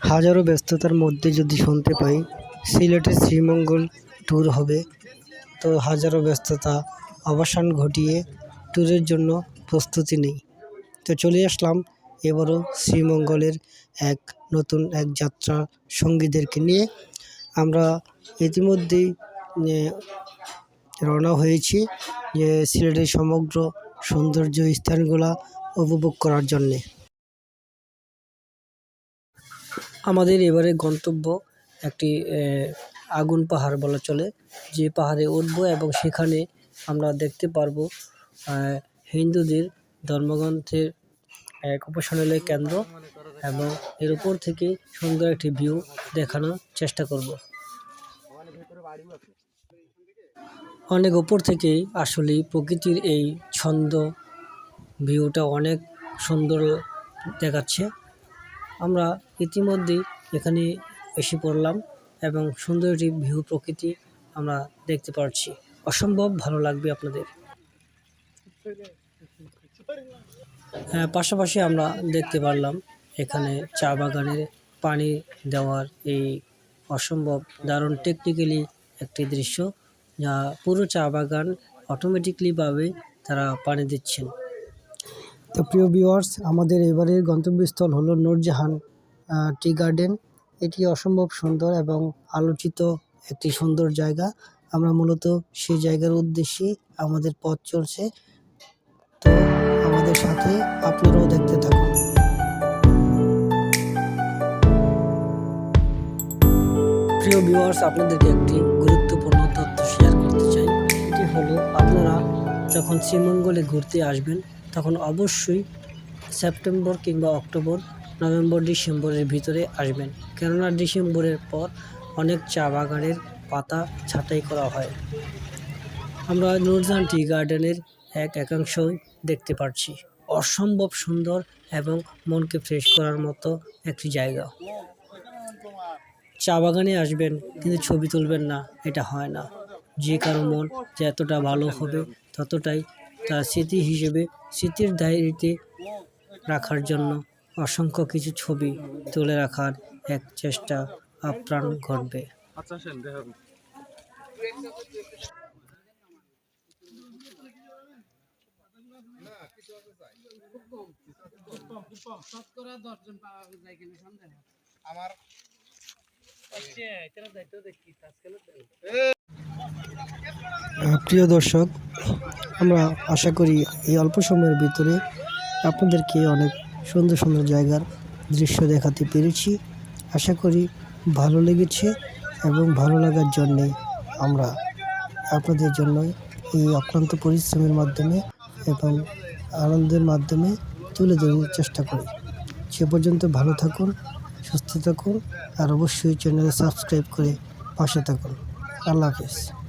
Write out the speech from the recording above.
হাজারো ব্যস্ততার মধ্যে যদি শুনতে পাই, সিলেটের শ্রীমঙ্গল ট্যুর হবে। তো হাজারো ব্যস্ততা অবসান ঘটিয়ে ট্যুরের জন্য প্রস্তুতি নেই। তো চলে আসলাম এবারও শ্রীমঙ্গলের এক নতুন এক যাত্রা সঙ্গীদেরকে নিয়ে। আমরা ইতিমধ্যেই রওনা হয়েছি যে সিলেটের সমগ্র সৌন্দর্য স্থানগুলা উপভোগ করার জন্যে। আমাদের এবারে গন্তব্য একটি আগুন পাহাড় বলা চলে। যে পাহাড়ে উঠব এবং সেখানে আমরা দেখতে পারব হিন্দুদের ধর্মগ্রন্থের এক উপাসনালয় কেন্দ্র এবং এর উপর থেকে সুন্দর একটি ভিউ দেখানোর চেষ্টা করব। অনেক উপর থেকেই আসলে প্রকৃতির এই ছন্দ, ভিউটা অনেক সুন্দর দেখাচ্ছে। আমরা ইতিমধ্যেই এখানে এসে পড়লাম এবং সুন্দর একটি ভিউ প্রকৃতি আমরা দেখতে পাচ্ছি অসম্ভব ভালো লাগবে আপনাদের। হ্যাঁ পাশাপাশি আমরা দেখতে পারলাম এখানে চা বাগানের পানি দেওয়ার এই অসম্ভব দারুণ টেকনিক্যালি একটি দৃশ্য, যা পুরো চা বাগান অটোমেটিকলিভাবে তারা পানি দিচ্ছেন। তো প্রিয় ভিউয়ার্স আমাদের এবারের গন্তব্যস্থল হলো নূরজাহান টি গার্ডেন। এটি অসম্ভব সুন্দর এবং আলোচিত একটি সুন্দর জায়গা। আমরা মূলত সেই জায়গার উদ্দেশ্যে আমাদের পথ চলছে। তো আমাদের সাথে আপনারাও দেখতে থাকুন। প্রিয় ভিউয়ার্স আপনাদেরকে একটি গুরুত্বপূর্ণ তথ্য শেয়ার করতে চাই। এটি হলো, আপনারা যখন শ্রীমঙ্গলে ঘুরতে আসবেন তখন অবশ্যই সেপ্টেম্বর কিংবা অক্টোবর, নভেম্বর, ডিসেম্বরের ভিতরে আসবেন। কেননা ডিসেম্বরের পর অনেক চা বাগানের পাতা ছাঁটাই করা হয়। আমরা নুরজাহান টি গার্ডেনের এক একাংশ দেখতে পাচ্ছি অসম্ভব সুন্দর এবং মনকে ফ্রেশ করার মতো একটি জায়গা। চা বাগানে আসবেন, কিন্তু ছবি তুলবেন না, এটা হয় না। যে কারও মন যে এতটা ভালো হবে, ততটাই তার স্মৃতি হিসেবে স্মৃতির ডায়েরিতে রাখার জন্য অসংখ্য কিছু ছবি তুলে রাখার এক চেষ্টা আপ্রাণ ঘটবে। আচ্ছা প্রিয় দর্শক আমরা আশা করি এই অল্প সময়ের ভিতরে আপনাদেরকে অনেক সুন্দর সুন্দর জায়গার দৃশ্য দেখাতে পেরেছি। আশা করি ভালো লেগেছে এবং ভালো লাগার জন্যে আমরা আপনাদের জন্য এই অক্লান্ত পরিশ্রমের মাধ্যমে এবং আনন্দের মাধ্যমে তুলে ধরার চেষ্টা করি। সে পর্যন্ত ভালো থাকুন, সুস্থ থাকুন আর অবশ্যই চ্যানেলে সাবস্ক্রাইব করে পাশে থাকুন। আল্লাহ হাফেজ।